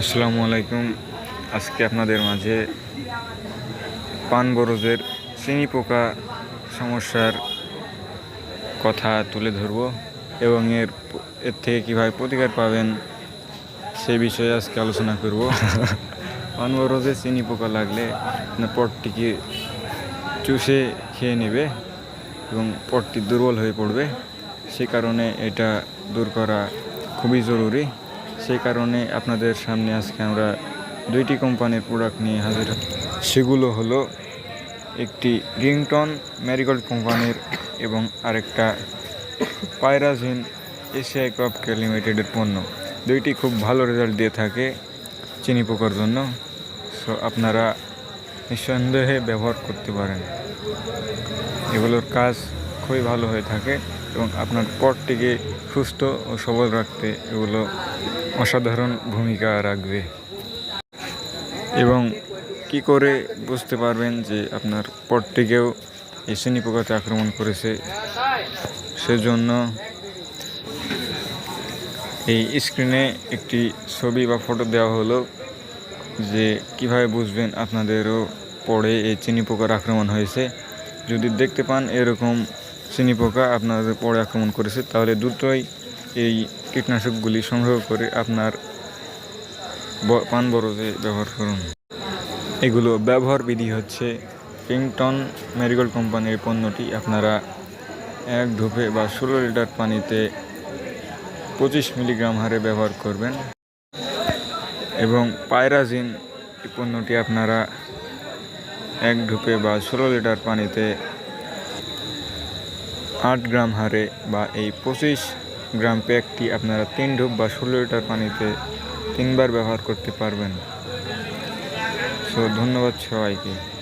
আসসালামু আলাইকুম। আজকে আপনাদের মাঝে পান বরজের চিনি পোকা সমস্যার কথা তুলে ধরব এবং এর এর থেকে কীভাবে প্রতিকার পাবেন সে বিষয়ে আজকে আলোচনা করব। পান বরজে চিনি পোকা লাগলে পটটিকে চুষে খেয়ে নেবে এবং পটটি দুর্বল হয়ে পড়বে। সে কারণে এটা দূর করা খুবই জরুরি। সেই কারণে আপনাদের সামনে আজকে আমরা দুইটি কোম্পানির প্রোডাক্ট নিয়ে হাজির সেগুলো হলো একটি রিংটন ম্যারিগোল্ড কোম্পানির এবং আরেকটা পায়রাজিন এশিয়াই ক্রপকে লিমিটেডের পণ্য। দুইটি খুব ভালো রেজাল্ট দিয়ে থাকে চিনি পোকার জন্য। সো আপনারা নিঃসন্দেহে ব্যবহার করতে পারেন। এগুলোর কাজ খুবই ভালো হয়ে থাকে এবং আপনার পটটিকে সুস্থ ও সবল রাখতে এগুলো অসাধারণ ভূমিকা রাখবে। এবং কি করে বুঝতে পারবেন যে আপনার পটটিকেও এই শ্রেণি পোকাতে আক্রমণ করেছে? সেজন্য এই স্ক্রিনে একটি ছবি বা ফটো দেওয়া হলো যে কীভাবে বুঝবেন আপনাদেরও পড়ে এই চিনি পোকার আক্রমণ হয়েছে। যদি দেখতে পান এরকম চিনি পোকা আপনাদের পড়ে আক্রমণ করেছে, তাহলে দ্রুতই এই কীটনাশকগুলি সংগ্রহ করে আপনার পান বরজে ব্যবহার করুন। এগুলো ব্যবহার বিধি হচ্ছে কিংটন ম্যারিগোল্ড কোম্পানির পণ্যটি আপনারা এক ধূপে বা ষোলো লিটার পানিতে পঁচিশ মিলিগ্রাম হারে ব্যবহার করবেন এবং পায়রাজিন এই পণ্যটি আপনারা এক ধূপে বা ষোলো লিটার পানিতে আট গ্রাম হারে বা এই পঁচিশ গ্রাম প্যাকটি আপনারা তিন ডুব বা ষোলো লিটার পানিতে তিনবার ব্যবহার করতে পারবেন। সো ধন্যবাদ সবাইকে।